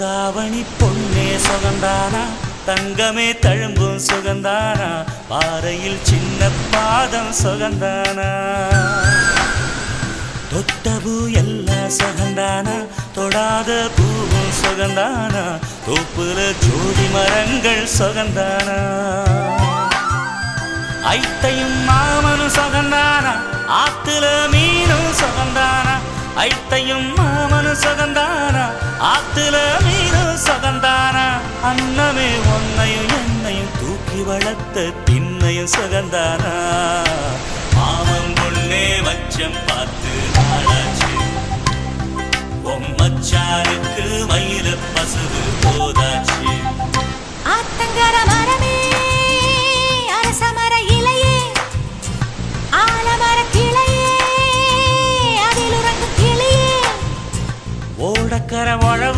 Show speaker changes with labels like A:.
A: தாவணி பொன்னே சுகந்தானா தங்கமே தழும்பும் சுகந்தானா பாறையில் சின்ன பாதம் சுகந்தானா தொட்டபூ எல்லாம் சுகந்தானா தொடாத பூவும் சுகந்தானா தோப்புல ஜோதி மரங்கள் சுகந்தானா ஐத்தையும் மாமனும் சுகந்தானா ஆத்துல மீனும் சுகந்தானா ஐத்தையும் மாமனும் சுகந்தானா ஆத்துல மீனும் சுகந்தானா அண்ணமே உன்னையும் என்னையும் தூக்கி வளர்த்த திண்ணையும் சகந்தானா. மாமன் முன்னே வச்சம் பார்த்து நாளாச்சு பொம்மச்சாருக்கு ஓடக்கர வளவு